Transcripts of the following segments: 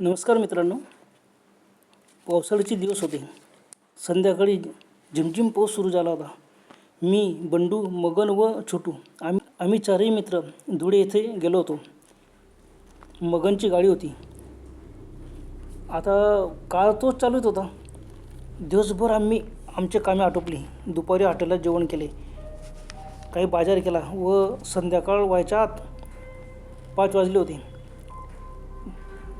नमस्कार मित्रांनो. पावसाळ्याचे दिवस होते. संध्याकाळी झिमझिम पाऊस सुरू झाला होता. मी बंडू मगन व छोटू आम्ही आम्ही चारही मित्र धुळे येथे गेलो होतो. मगनची गाडी होती. आता काळ तोच चालूच होता. दिवसभर आम्ही आमचे कामे आटोपली. दुपारी हॉटेलात जेवण केले. काही बाजार केला व संध्याकाळ व्हायच्या आत पाच वाजले होते.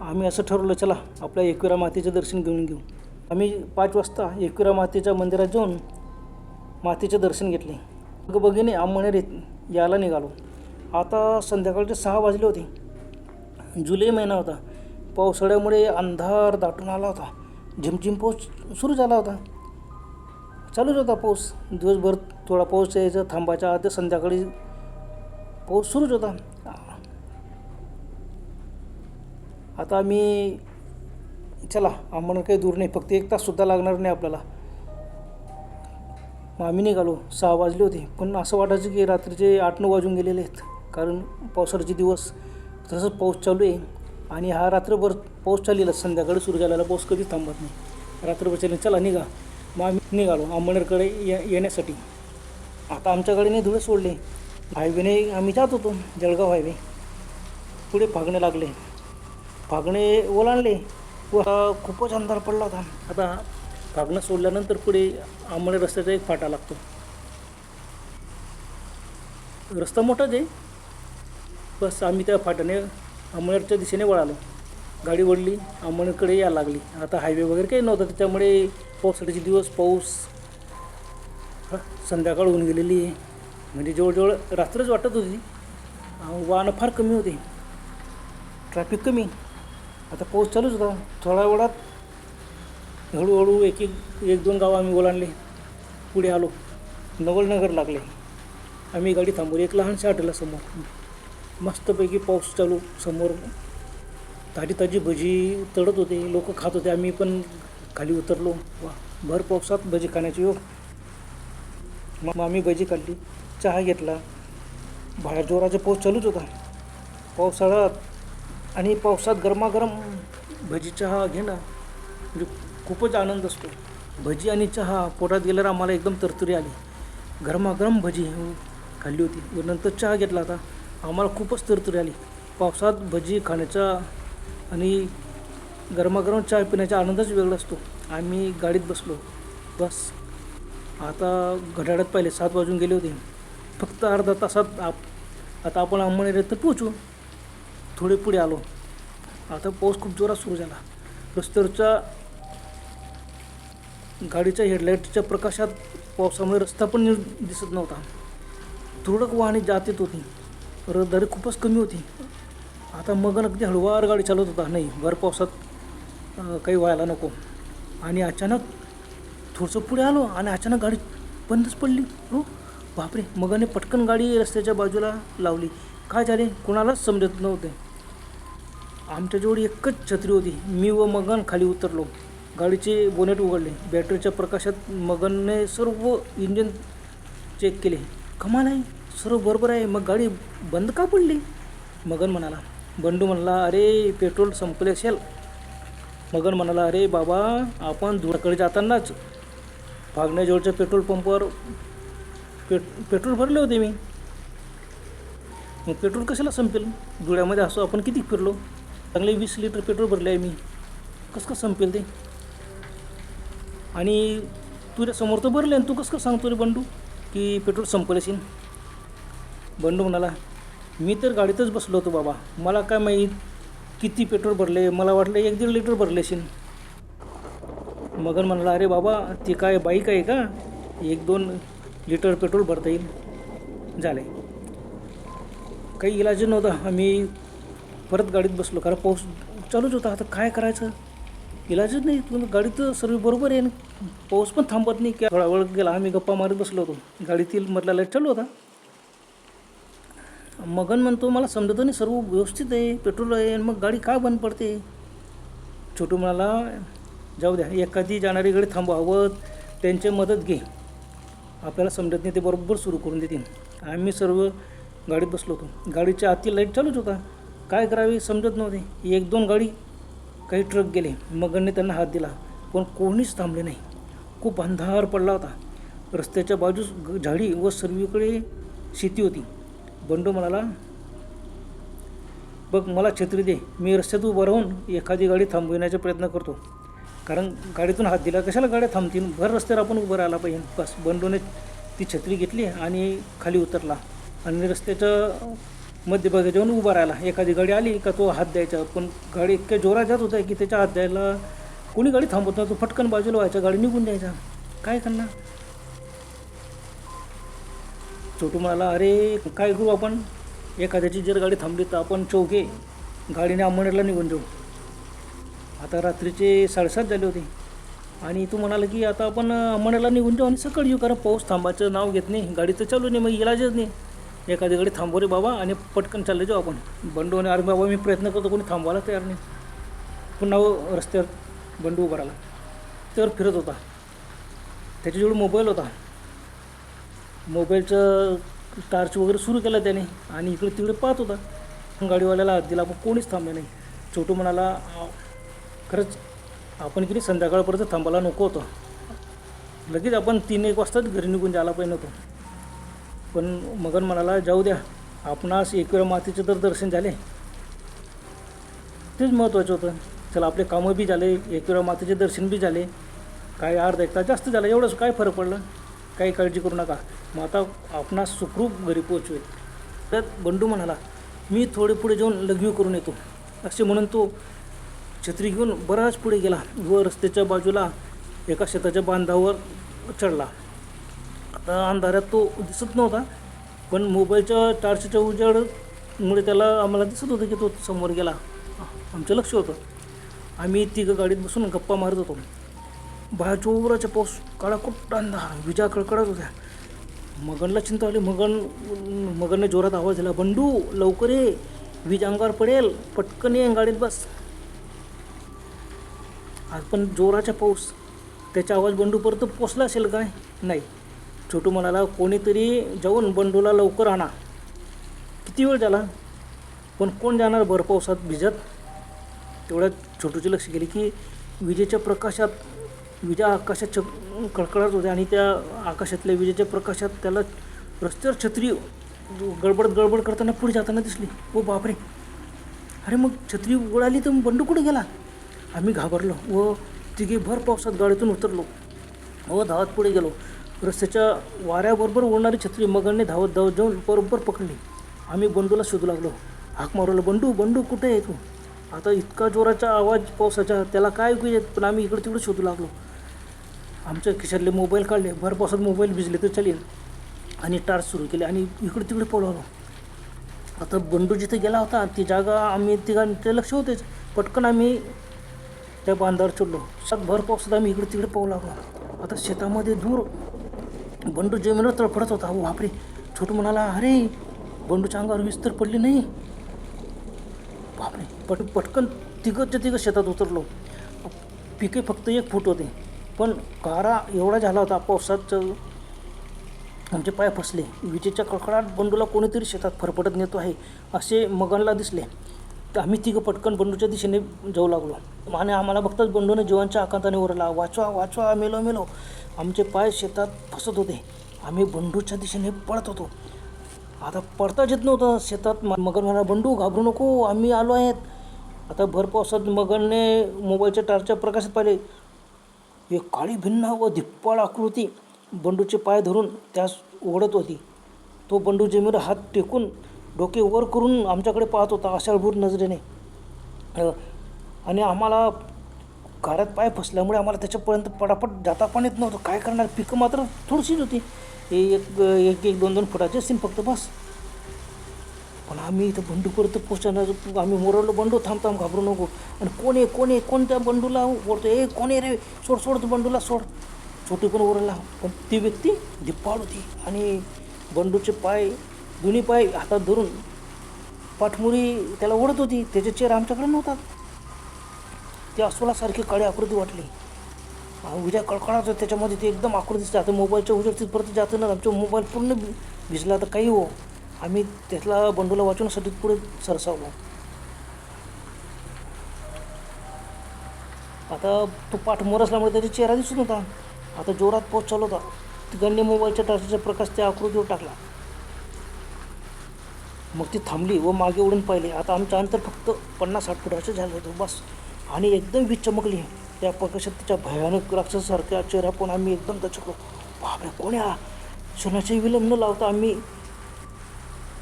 आम्ही असं ठरवलं चला आपल्या एकविरा मातेचं दर्शन घेऊन घेऊ. आम्ही पाच वाजता एकविरा मातेच्या मंदिरात जाऊन मातेचे दर्शन घेतले. मग बघिने आंबणेर यायला निघालो. आता संध्याकाळचे सहा वाजले होते. जुलै महिना होता. पावसाळ्यामुळे अंधार दाटून आला होता. झिमझिम पाऊस सुरू झाला होता. चालूच होता पाऊस. दिवसभर थोडा पाऊस यायचा थांबायचा. आता संध्याकाळी पाऊस सुरूच होता. आता आम्ही चला आम्हाला काही दूर नाही. फक्त एक ताससुद्धा लागणार नाही आपल्याला. मग आम्ही निघालो. सहा वाजले होते. पण असं वाटायचं की रात्रीचे आठ नऊ वाजून गेलेले आहेत. कारण पावसाळ्याचे दिवस तसंच पाऊस चालू आहे. आणि हा रात्रभर पाऊस चाललेला संध्याकाळी सुरू झालेला पाऊस कधीच थांबत नाही. रात्रभर चालेल चला निघा. मग आम्ही निघालो अंबनेरकडे ये येण्यासाठी. आता आमच्याकडे नाही धुळे सोडले. हायवेने आम्ही जात होतो. जळगाव हायवे. पुढे भागणे लागले. फागणे ओलांडले. व खूपच अंधार पडला होता. आता फागणं सोडल्यानंतर पुढे आंबणे रस्त्याचा एक फाटा लागतो. रस्ता मोठाच आहे बस आम्ही त्या फाट्याने अंबनेरच्या दिशेने वळालो. गाडी वळली अंबनेरकडे यायला लागली. आता हायवे वगैरे काही नव्हता त्याच्यामुळे पावसाळ्याचे दिवस पाऊस संध्याकाळ होऊन गेलेली. आहे म्हणजे जवळजवळ रात्रच वाटत होती. वाहनं फार कमी होते. ट्रॅफिक कमी. आता पाऊस चालूच होता. थोड्या वेळात हळूहळू एक एक एक दोन गावं आम्ही ओलांडले पुढे आलो. नवलनगर लागले. आम्ही गाडी थांबवली. एक लहानशा हॉटेलला समोर. मस्तपैकी पाऊस चालू समोर. ताजी ताजी भजी तळत होते. लोक खात होते. आम्ही पण खाली उतरलो. वा भर पावसात भजी खाण्याची योग मग आम्ही भजी काढली चहा घेतला. बाहेर जोराचा पाऊस चालूच होता. पावसाळ्यात आणि पावसात गरमागरम भजी चहा घेणं म्हणजे खूपच आनंद असतो. भजी आणि चहा पोटात गेल्यावर आम्हाला एकदम तरतुरी आली. गरमागरम भजी खाल्ली होती. व नंतर चहा घेतला होता. आम्हाला खूपच तरतुरी आली. पावसात भजी खाण्याचा आणि गरमागरम चहा पिण्याचा आनंदच वेगळा असतो. आम्ही गाडीत बसलो. बस. आता घड्याळात पाहिले सात वाजून गेले होते. फक्त अर्धा तासात आप आता आपण अंमळनेर तर पोचू थोडे पुढे आलो. आता पाऊस खूप जोरात सुरू झाला. रस्त्यावरच्या गाडीच्या हेडलाईटच्या प्रकाशात पावसामुळे रस्ता पण दिसत नव्हता. तुरळक वाहने जात येत होती. रहदारी खूपच कमी होती. आता मग अगदी हळूवार गाडी चालवत होता. नाही भर पावसात काही व्हायला नको. आणि अचानक थोडंसं पुढे आलो आणि अचानक गाडी बंदच पडली. हो बापरे. मगाने पटकन गाडी रस्त्याच्या बाजूला लावली. काय झाले? कोणालाच समजत नव्हते. आमच्याजवळ एकच छत्री होती. मी व मगन खाली उतरलो. गाडीचे बोनेट उघडले. बॅटरीच्या प्रकाशात मगनने सर्व इंजिन चेक केले. कमाल आहे. सर्व बरोबर आहे. मग गाडी बंद का पडली? मगन म्हणाला. बंडू म्हणाला अरे पेट्रोल संपले असेल. मगन म्हणाला अरे बाबा आपण धुळाकडे जातानाच फागण्याजवळच्या पेट्रोल पंपावर पेट पेट्रोल भरले होते मी. मग पेट्रोल कशाला संपेल? धुळ्यामध्ये असो आपण किती फिरलो? चांगले वीस लिटर पेट्रोल भरले आहे मी. कसं कसं संपेल ते? आणि तुझ्या समोर तर भरले आणि तू कसं कसं सांगतो रे बंडू की पेट्रोल संपलं असेल? बंडू म्हणाला मी तर गाडीतच बसलो होतो बाबा. मला काय माहीत किती पेट्रोल भरले? मला वाटलं एक दीड लिटर भरले असेल. मगन म्हणाला अरे बाबा ती काय बाईक आहे का? एक दोन लिटर पेट्रोल भरता येईल. झाले काही इलाज नव्हता. आम्ही परत गाडीत बसलो. कारण पाऊस चालूच होता. आता काय करायचं? इलाजच नाही. तुम्ही गाडी तर सर्व बरोबर आहे. ना पाऊस पण थांबत नाही. की थोडा वेळ गेला. आम्ही गप्पा मारत बसलो होतो. गाडीतील मधला लाइट चालू होता. मगन म्हणतो मला समजत नाही. सर्व व्यवस्थित आहे. पेट्रोल आहे. आणि मग गाडी का बंद पडते? छोटू म्हणाला जाऊ द्या. एखादी जाणारी गाडी थांबवावं. त्यांची मदत घे. आपल्याला समजत नाही. ते बरोबर सुरू करून देतील. आम्ही सर्व गाडीत बसलो होतो. गाडीच्या आतील लाइट चालूच होता. काय करावे समजत नव्हते. एक दोन गाडी काही ट्रक गेले. मगनने त्यांना हात दिला. पण कोणीच थांबले नाही. खूप अंधार पडला होता. रस्त्याच्या बाजूस ग- झाडी व सर्वीकडे शेती होती. बंडू म्हणाला बघ मला छत्री दे. मी रस्त्यात उभं राहून एखादी गाडी थांबविण्याचा प्रयत्न करतो. कारण गाडीतून हात दिला कशाला गाड्या थांबतील? भर रस्त्यावर आपण उभं राहिला पाहिजे. बस बंडूने ती छत्री घेतली आणि खाली उतरला. आणि रस्त्याच्या मध्यभागी जाऊन उभा राहिला. एखादी गाडी आली का तो हात द्यायचा. पण गाडी इतक्या जोरात जात होता की त्याच्या हात द्यायला कोणी गाडी थांबवत नव्हतं. फटकन बाजूला व्हायचा. गाडी निघून द्यायचा. काय करणार? छोटू म्हणाला अरे काय करू आपण? एखाद्याची जर गाडी थांबली तर आपण चौघे गाडीने अंमनेरला निघून जाऊ. आता रात्रीचे साडेसात झाले होते. आणि तू म्हणाला की आता आपण अंमनेरला निघून जाऊ आणि सकाळी येऊ. कारण पाऊस थांबायचं नाव घेत नाही. गाडी तर चालू नाही. मग इलाजच नाही. एखाद्याकडे थांबव रे बाबा आणि पटकन चालले जाऊ आपण. बंडू आणि अरे बाबा मी प्रयत्न करतो कोणी थांबवायला तयार नाही. पुन्हा रस्त्यावर बंडू उभा राहिला. तर फिरत होता. त्याच्याजवळ मोबाईल होता. मोबाईलचं टार्च वगैरे सुरू केला त्याने आणि इकडे तिकडे पाहत होता. गाडीवाल्याला दिला आपण कोणीच थांबले नाही. छोटू म्हणाला खरंच आपण किती संध्याकाळपर्यंत थांबायला नको होतं. लगेच आपण तीन एक वाजताच घरी निघून जायला पाहिजे नव्हतं पण मगन म्हणाला जाऊ द्या. आपणास एकविरा मातीचे तर दर्शन झाले. तेच महत्त्वाचं होतं. चला आपले कामं बी झाले एकविरा मातेचे दर्शन बी झाले. काय अर्धा एक तास जास्त झाला एवढंच काय फरक पडलं? काही काळजी करू नका. मग आता आपणास सुखरूप घरी पोचवेल तर बंडू म्हणाला मी थोडे पुढे जाऊन लघवी करून येतो. असे म्हणून तो छत्री घेऊन बराच पुढे गेला व रस्त्याच्या बाजूला एका शेताच्या बांधावर चढला. आता अंधारात तो दिसत नव्हता पण मोबाईलच्या टार्चच्या उजेडमुळे त्याला आम्हाला दिसत होतं की तो समोर गेला. आमचं लक्ष होतं. आम्ही तिघं गाडीत बसून गप्पा मारत होतो. बाहेर जोराचा पाऊस काळा अंधार विजा कडकडत होत्या. मगनला चिंता आली. मगन मगनने जोरात आवाज दिला बंडू लवकर ये. वीज अंगावर पडेल. पटकन ये गाडीत बस. आज पण जोराचा पाऊस. त्याचा आवाज बंडूपर्यंत पोचला असेल काय नाही. छोटू म्हणाला कोणीतरी जाऊन बंडूला लवकर आणा. किती वेळ झाला? पण कोण जाणार भर पावसात भिजत? तेवढ्यात छोटूचे लक्ष गेले की विजेच्या प्रकाशात विजा आकाशात चक कडकडत होत्या आणि त्या आकाशातल्या विजेच्या प्रकाशात त्याला रस्त्यावर छत्री गडबड गडबड करताना पुढे जाताना दिसली. ओ बापरे! अरे मग छत्री उडाली तर बंडू कुठे गेला? आम्ही घाबरलो व तिघे भर पावसात गाडीतून उतरलो व धावत पुढे गेलो. रस्त्याच्या वाऱ्याबरोबर ओढणारी छत्री मगनने धावत धावत जाऊन बरोबर पकडली. आम्ही बंडूला शोधू लागलो. हाक मारवलं बंडू बंडू कुठे आहे तू? आता इतका जोराचा आवाज पावसाचा त्याला काय ऐकू येत पण आम्ही इकडे तिकडे शोधू लागलो. आमच्या खिशातले मोबाईल काढले. भर पावसात मोबाईल भिजले तर चालेल. आणि टार्च सुरू केले आणि इकडे तिकडे पळवलो आता बंडू जिथे गेला होता ती जागा आम्ही तिघांचे लक्ष होतेच. पटकन आम्ही त्या बांधावर चढलो. सात भर पावसात आम्ही इकडे तिकडे पाहू लागलो. आता शेतामध्ये दूर बंडू जमिनीवर तळफडत होता. अहो बापरे. छोटू म्हणाला अरे बंडूच्या अंगावर वीज तर पडली नाही. बापरे. पट पटकन तिघंच्या तिघं शेतात उतरलो. पिके फक्त एक फूट होते. पण कारा एवढा झाला होता पावसात आमचे पाय फसले. विजेच्या कडकडाट बंडूला कोणीतरी शेतात फरफटत नेतो आहे असे मगनला दिसले. तर आम्ही तिघं पटकन बंडूच्या दिशेने जाऊ लागलो. आणि आम्हाला बघताच बंडूने जीवांच्या आकांताने ओरला वाचवा वाचवा मेलो मेलो. आमचे पाय शेतात फसत होते. आम्ही बंडूच्या दिशेने पळत होतो. आता पडताच येत नव्हतं. शेतात म- मगन म्हणा बंडू घाबरू नको आम्ही आलो आहेत. आता भर पावसात मगनने मोबाईलच्या टारच्या प्रकाशात पाहिले. एक काळी भिन्न व धिप्पाळ आकृती बंडूचे पाय धरून त्यास ओढत होती. तो बंडू जमिनीवर हात टेकून डोके वर करून आमच्याकडे पाहत होता अशाभूर नजरेने. आणि आम्हाला घरात पाय फसल्यामुळे आम्हाला त्याच्यापर्यंत पडापट जाता पण येत नव्हतं. काय करणार? पिकं मात्र थोडीशीच होती. एक एक एक दोन दोन फुटाची असतील फक्त बस. पण आम्ही इथं बंडूपर्यंत पोहोचणार आम्ही मोरडलो. बंडू थांब थांब घाबरू नको. आणि कोण आहे कोण आहे कोणत्या बंडूला ओढतो ए कोण आहे रे? सोड सोड तू बंडूला सोड. छोटी पण ओरडला. पण ती व्यक्ती धिप्पाळ होती. आणि बंडूचे पाय दोन्ही पाय हातात धरून पाठमुरी त्याला ओढत होती. त्याचे चेहरा आमच्याकडे नव्हतात. ते अस्वलासारखी काळी आकृती वाटली. उद्या कळकळाचं त्याच्यामध्ये ते एकदम आकृती दिसते आता मोबाईलच्या उजेड परत जातं ना. आमचा मोबाईल पूर्ण भिजला तर काही हो. आम्ही त्यातला बंडूला वाचवण्यासाठी पुढे सरसावलो. आता तो पाठ मोर असल्यामुळे त्याचा चेहरा दिसून होता आता जोरात पोच चालू होता. गण्य मोबाईलच्या टाचाचा प्रकाश त्या आकृतीवर टाकला. मग ती थांबली व मागे उडून पाहिले. आता आमचं अंतर फक्त पन्नास साठ फुटाचं झालं होतं बस. आणि एकदम वीज चमकली. त्या प्रकाशात तिच्या भयानक राक्षसासारख्या चेहरा पण आम्ही एकदम दचकलो. बापरे कोण्या क्षणाचे विलंब न लावता आम्ही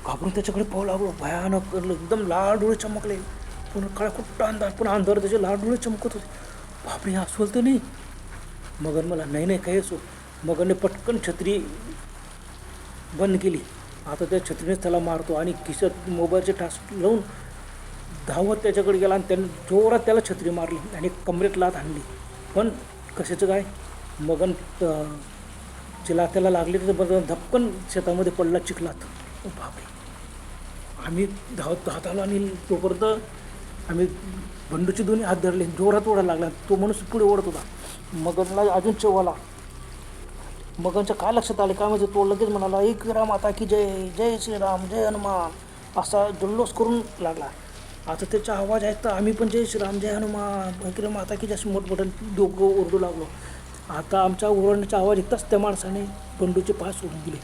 घाबरून त्याच्याकडे पाहू लागलो. भयानक एकदम लाल डोळे चमकले. पण काळा कुठं अंधार पण अंधार त्याचे लाल डोळे चमकत होते. बापरे हा तर नाही? मगन मला नाही नाही काही असो. मगनने पटकन छत्री बंद केली. आता त्या छत्रीनेच त्याला मारतो आणि खिशात मोबाईलचे टास लावून धावत त्याच्याकडे गेला आणि त्याने जोरात त्याला छत्री मारली आणि कमरेत लात आणली. पण कशाचं काय? मगन जिला त्याला लागली तर बरं धपकन शेतामध्ये पडला चिखलात. बापरे. आम्ही धावत धावत आलो आणि तोपर्यंत आम्ही बंडूचे दोन्ही हात धरले. जोरात ओढायला लागला. तो माणूस पुढे ओढत होता. मगनला अजून चेवाला. मगनच्या काय लक्षात आले काय म्हणजे तो लगेच म्हणाला एक राम आता की जय जय श्रीराम जय हनुमान असा जल्लोष करून लागला. आता त्याचा आवाज ऐकता आम्ही पण जय श्रीराम जय हनुमान एक राम आता की जशी मोठमोठ्या डोकं ओरडू लागलो. आता आमच्या ओरडण्याचा आवाज ऐकताच त्या माणसाने बंडूचे पाय सोडून दिले.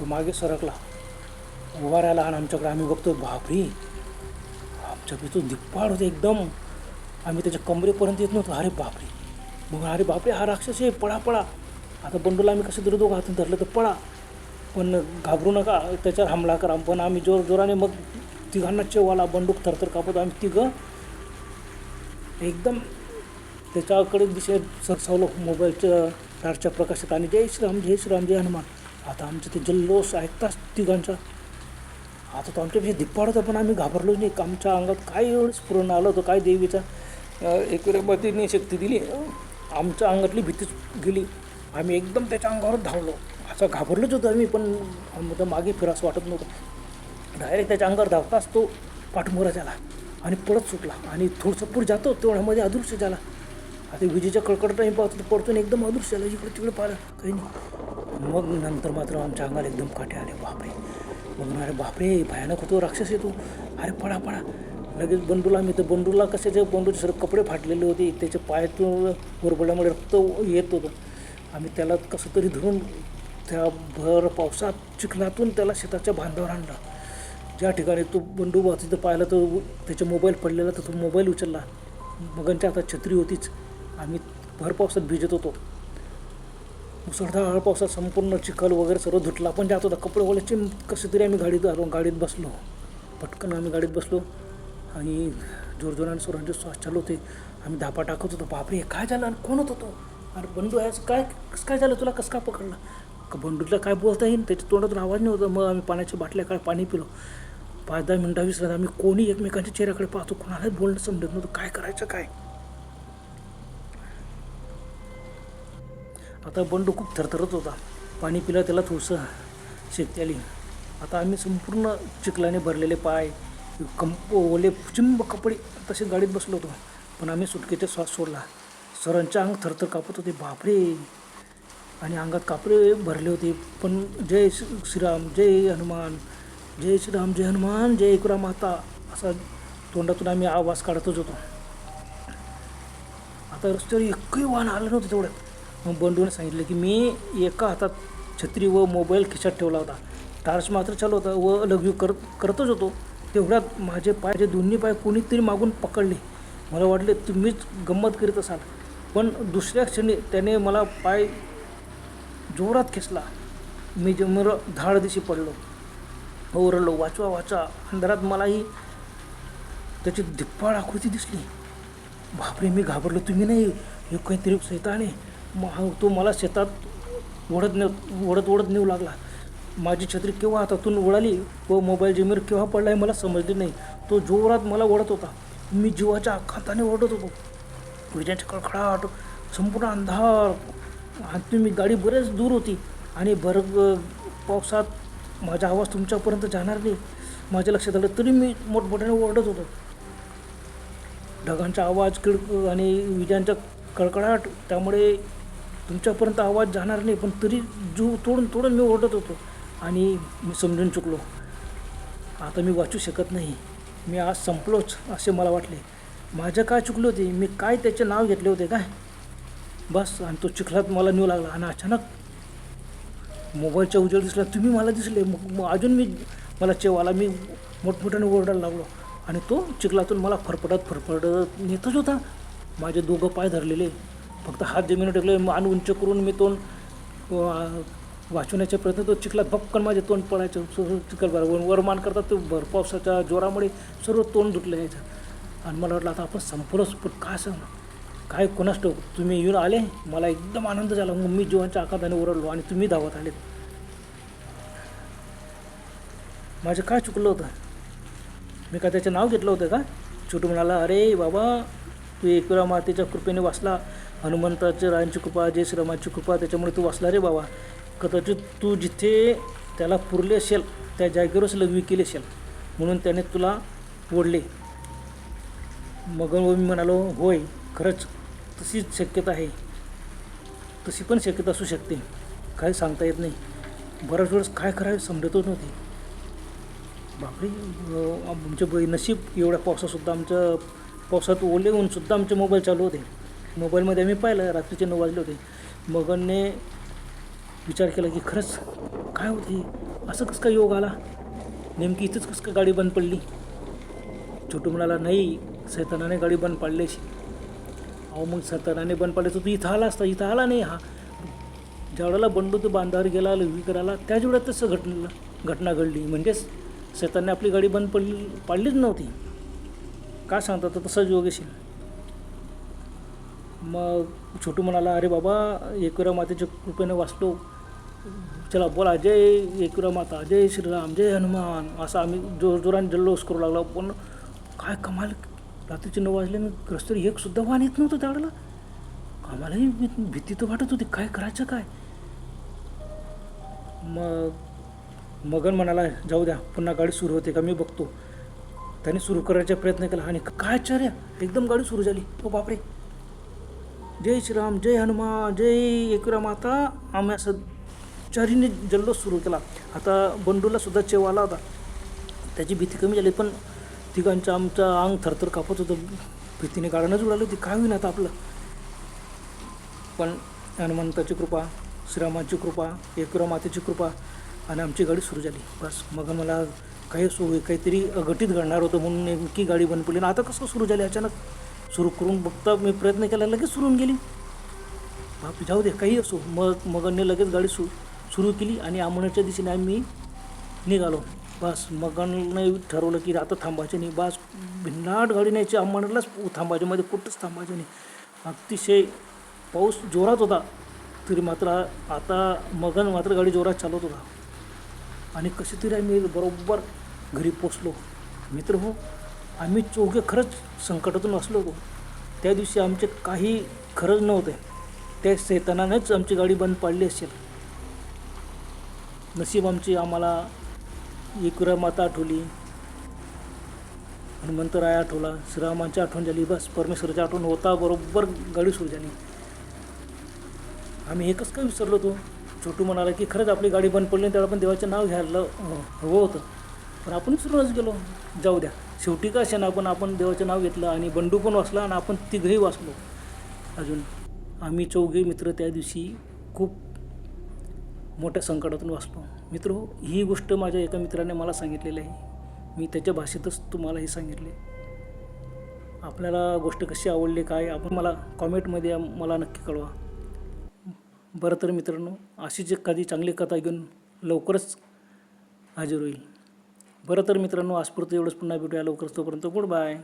तो मागे सरकला. उभा राहिला आणि आमच्याकडे आम्ही बघतो बापरे! आमच्या तो दिप्पाड होते एकदम. आम्ही त्याच्या कमरेपर्यंत येत नव्हतो. अरे बापरे! मग अरे बापरे हा राक्षस आहे पळा पळा. आता बंडूला आम्ही कसं तरी दोघं हातून धरलं तर पळा. पण घाबरू नका त्याच्यावर हमला करा. पण आम्ही जोर जोराने मग तिघांना चेवाला बंडूक थरथर कापत आम्ही तिघं एकदम त्याच्याकडे दिशे सरसावलो मोबाईलच्या टारच्या प्रकाशात. आणि जय श्रीराम जय श्रीराम जय हनुमान. आता आमचं ते जल्लोष ऐकताच तिघांचा आता तो आमच्यापेक्षा धिप्पाड होता पण आम्ही घाबरलो नाही. आमच्या अंगात काय एवढं स्फुरण आलं होतं काय देवीचा एकविरमतीने शक्ती दिली. आमच्या अंगातली भीतीच गेली. आम्ही एकदम त्याच्या अंगावर धावलो. असं घाबरलोच होतो आम्ही पण आम्हाला मागे फिरास वाटत नव्हतं. डायरेक्ट त्याच्या अंगावर धावताच तो पाठमोरा झाला आणि पळत सुटला. आणि थोडंसं पुढे जातो तेवढ्यामध्ये अदृश्य झाला. आता विजेच्या कडकडत आम्ही पाहतो तो पडतो आणि एकदम अदृश्य झाला. इकडे तिकडे पाहिलं काही नाही. मग नंतर मात्र आमच्या अंगाला एकदम काटे आले. बापरे. मग अरे बापरे भयानक होतो राक्षस येतो अरे पडा पडा लगेच बंडूला आम्ही तर बंडूला कशाचे बंडूचे सर्व कपडे फाटलेले होते. त्याचे पायातून ओरबडल्यामुळे रक्त येत होतं. आम्ही त्याला कसं तरी धरून त्या भर पावसात चिखलातून त्याला शेताच्या बांधावर आणला. ज्या ठिकाणी तो बंडू बा तिथं पाहिला तर त्याचा मोबाईल पडलेला तर तो मोबाईल उचलला. मगनच्या हातात छत्री होतीच. आम्ही भर पावसात भिजत होतो. मुसळधार पावसात संपूर्ण चिखल वगैरे सर्व धुतला. पण जात होता. कपडे ओल्याचे कसे तरी आम्ही गाडीत आलो गाडीत बसलो. पटकन आम्ही गाडीत बसलो. आणि जोरजोराने सुरांचे श्वास चालू होते. आम्ही धापा टाकत होतो. बापरे काय झालं? आणि कोण होतो तो? अरे बंडू आहे काय कसं काय झालं? तुला कसं काय पकडलं? का बंडूला काय बोलता येईल त्याच्या तोंडातून आवाज नाही होता. मग आम्ही पाण्याच्या बाटल्या काय पाणी पिलो. पाच दहा मिनटा विसरत आम्ही कोणी एकमेकांच्या चेहऱ्याकडे पाहतो. कोणालाच बोलणं समजत नव्हतं. काय करायचं काय? आता बंडू खूप थरथरत होता. पाणी पिलं त्याला थोडंसं शेकती आली. आता आम्ही संपूर्ण चिखलाने भरलेले पाय कंप ओले चिंब कपडे तसे गाडीत बसलो होतो. पण आम्ही सुटकेचा श्वास सोडला. सरांच्या अंग थरथर कापत होते. बापरे. आणि अंगात कापरे भरले होते. पण जय श्री- श्रीराम जय हनुमान जय श्रीराम जय हनुमान जय एकरा माता असा तोंडातून आम्ही आवाज काढतच होतो. आता रस्त्यावर एकही वाहन आलं नव्हतं तेवढ्यात मग बंडूने सांगितलं की मी एका हातात छत्री व मोबाईल खिशात ठेवला होता. टार्च मात्र चालू होता व लघवी करत करतच होतो. तेवढ्यात माझे पाय जे दोन्ही पाय कोणीतरी मागून पकडले. मला वाटले तुम्हीच गंमत करीत असाल. पण दुसऱ्या क्षणी त्याने मला पाय जोरात खेचला. मी जमर धाड दिशी पडलो. ओरडलो वाचवा वाचा. अंधारात मलाही त्याची धिप्पाळ आकृती दिसली. बापरे मी घाबरलो. तुम्ही नाही? हे काहीतरी सैताने. मग तो मला शेतात ओढत ने ओढत ओढत नेऊ लागला. माझी छत्री केव्हा हातातून उडाली व मोबाईल जमीर केव्हा पडला हे मला समजले नाही. तो जोरात मला ओढत होता. मी जीवाच्या आखाताने ओढत होतो. विजांच्या कडकडाट संपूर्ण अंधार. आणि मी गाडी बरेच दूर होती. आणि बरं पावसात माझा आवाज तुमच्यापर्यंत जाणार नाही. माझ्या लक्षात आलं तरी मी मोठमोठ्याने ओरडत होतो. ढगांचा आवाज किड आणि विजांचा कडकडाट त्यामुळे तुमच्यापर्यंत आवाज जाणार नाही पण तरी जीव तोडून तोडून मी ओरडत होतो. आणि मी समजून चुकलो. आता मी वाचू शकत नाही. मी आज संपलोच असे मला वाटले. माझं काय चुकले होते? मी काय त्याचे नाव घेतले होते काय? बस आणि तो चिखलात मला नेऊ लागला आणि अचानक मोबाईलच्या उजेड दिसला. तुम्ही मला दिसले. मग अजून मी मला चेवाला मी मोठमोठ्याने ओरडायला लागलो. आणि तो चिखलातून मला फरफडत फरफडत नेतच होता. माझे दोघं पाय धरलेले. फक्त हात जमिनीवर टेकले. मान उंच करून मी तोंड वाचवण्याचा प्रयत्न तो चिखलात भक्कन माझे तोंड पडायचं सर्व चिखल बरोबर वरमान करतात तो भर पावसाच्या जोरामुळे सर्व तोंड धुटलं यायचं आणि मला वाटलं आता आपण संपूर्ण पण काय सांग? काय कोणास ठाऊक? तुम्ही येऊन आले मला एकदम आनंद झाला. मग मी जीवांच्या आकाराने ओरडलो आणि तुम्ही धावत आलेत. माझं काय चुकलं होतं? मी काय त्याचं नाव घेतलं होतं का? छोटू म्हणाला अरे बाबा तू एकविरा मातेच्या कृपेने वाचला. हनुमंताच्या रायांची कृपा जय श्रीरामाची कृपा त्याच्यामुळे तू वाचला रे बाबा. कदाचित तू जिथे त्याला पुरले असेल त्या जागेवरच लघवी केली असेल म्हणून त्याने तुला ओढले. मग मी म्हणालो होय खरंच तशीच शक्यता आहे. तशी पण शक्यता असू शकते. काय सांगता येत नाही. बऱ्याच वेळेस काय करावे समजतच नव्हते. बापरे आमच्या आमचे ब नशीब एवढ्या पावसातसुद्धा आमच्या पावसात ओले होऊन सुद्धा आमचे मोबाईल चालू होते. मोबाईलमध्ये आम्ही पाहिलं रात्रीचे नऊ वाजले होते. मगनने विचार केला की खरंच काय होती असं कसं काय योग आला? नेमकी इथंच कसं काय गाडी बंद पडली? छोटू म्हणाला नाही सैतानाने गाडी बंद पाडल्याशी अहो मग सैतानाने बंद पाडल्याचं तू इथं आला असता इथं आला नाही हा. ज्यावेळेला बंडू तो बांधावर गेला लघवी करायला त्याच वेळात तसं घटना घटना घडली. म्हणजेच सैतानने आपली गाडी बंद पडली पाडलीच नव्हती. काय सांगता तर तसंच योगेशील. मग छोटू म्हणाला अरे बाबा एकविरा मातेच्या कृपेने वाचलो. चला बोला जय एकविरा माता जय श्रीराम जय हनुमान असं आम्ही जोर जोराने जल्लोष करू लागलो. पण काय कमाल रात्रीचे नऊ वाजले आणि रस्त्यावर एक सुद्धा वाहन येत नव्हतं त्यावेळेला. आम्हालाही भी- भीती तर वाटत होती काय करायचं काय? मग मगन म्हणाला जाऊ द्या पुन्हा गाडी सुरू होते का? मी बघतो. त्याने सुरू करायचा प्रयत्न केला आणि काय आश्चर्य एकदम गाडी सुरू झाली. हो बापरे. जय श्रीराम जय हनुमान जय एकविरा माता. आम्ही असं चारीने जल्लोष सुरू केला. आता बंडूला सुद्धा चेव आला होता. त्याची भीती कमी झाली पण तिघांचं आमचं अंग थरथर कापत होतं. भीतीने गाड्यानंच उडाली होती. काय होईन आता आपलं. पण हनुमंताची कृपा श्रीरामाची कृपा एकरा मातेची कृपा आणि आमची गाडी सुरू झाली. बस मग मला काही सो काहीतरी अघटित घडणार होतं म्हणून नेमकी गाडी बंद पडली. आणि आता कसं सुरू झाली अचानक? सुरू करून बघता मी प्रयत्न केला लगेच सुरून गेली. बाप जाऊ दे काही असो. मग मगनने लगेच गाडी सुरू सुरू केली आणि आमण्याच्या दिशेने आम्ही निघालो. बस मगनने ठरवलं की आता थांबायचं नाही. बस भिन्नाट गाडी न्यायची आंबणलाच थांबायचं. मध्ये कुठंच थांबायचं नाही. अतिशय पाऊस जोरात होता. तरी मात्र आता मगन मात्र गाडी जोरात चालवत होता. आणि कशी तरी आम्ही बरोबर घरी पोचलो. मित्र हो आम्ही चौघे खरंच संकटातून असलो होतो. त्या दिवशी आमचे काही खरंच नव्हते. त्या सैतानानेच आमची गाडी बंद पाडली असेल. नशीब आमची आम्हाला एकविरा माता आठवली. हनुमंतराय आठवला श्रीरामांची आठवण झाली बस परमेश्वराची आठवण होता बरोबर गाडी सुरू झाली. आम्ही एकच काय विसरलो होतो छोटू म्हणाला की खरंच आपली गाडी बंद पडली त्याला पण देवाचं नाव घ्यायला हवं होतं. पण आपण विसरूनच गेलो. जाऊ द्या. शेवटी का शेणा पण आपण देवाचं नाव घेतलं आणि बंडू पण वाचला आणि आपण तिघही वाचलो. अजून आम्ही चौघे मित्र त्या दिवशी खूप मोठ्या संकटातून वाचलो मित्र हो ही गोष्ट माझ्या एका मित्राने मला सांगितलेली आहे. मी त्याच्या भाषेतच तुम्हाला हे सांगितले. आपल्याला गोष्ट कशी आवडली काय आपण मला कॉमेंटमध्ये मला नक्की कळवा. बरं तर मित्रांनो अशीच एखादी चांगली कथा घेऊन लवकरच हजर होईल. बरं तर मित्रांनो आजपुरतं एवढंच. पुन्हा भेटूया लवकरच तोपर्यंत. Good bye